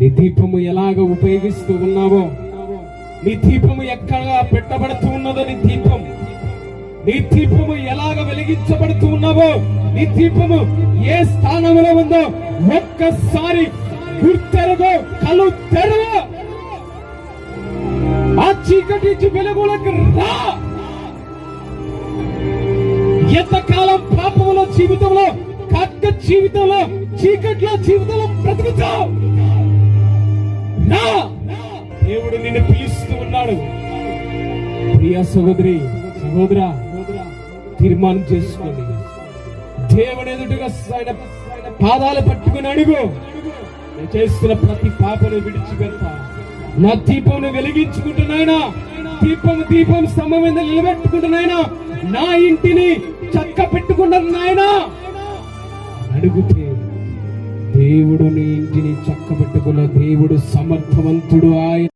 నీ దీపము ఎలాగ ఉపయోగిస్తూ ఉన్నావో? నీ దీపము ఎక్కడ పెట్టబడుతూ ఉన్నదో నీ దీపం? నీ దీపము ఎలాగ వెలిగించబడుతూ ఉన్నావో? నీ దీపము ఏ స్థానంలో ఉందో ఒక్కసారి గుర్తెరగో కలు తెరవో. ఆ చీకటి నుంచి వెలుగులకు రా. ఎంతకాలం పాపంలో జీవితంలో కక్క జీవితంలో చీకట్లో జీవితంలో బ్రతుకుతావు? దేవుడు నిన్ను పిలుస్తూ ఉన్నాడు. ప్రియ సహోదరి సహోదర తీర్మానం చేసుకోండి. దేవుడు ఎదుటిగా ఆయన పాదాలు పట్టుకుని అడుగు. నేను చేస్తున్న ప్రతి పాపను విడిచిపెడతా. నా దీపమును వెలిగించుకుంటున్నాయినా దీపం దీపం స్తంభం మీద నిలబెట్టుకుంటున్నాయినా నా ఇంటిని చక్క పెట్టుకున్నారు అడుగుతే దేవుడు నీ ఇంటిని చక్క పెట్టుకున్న దేవుడు సమర్థవంతుడు ఆయన.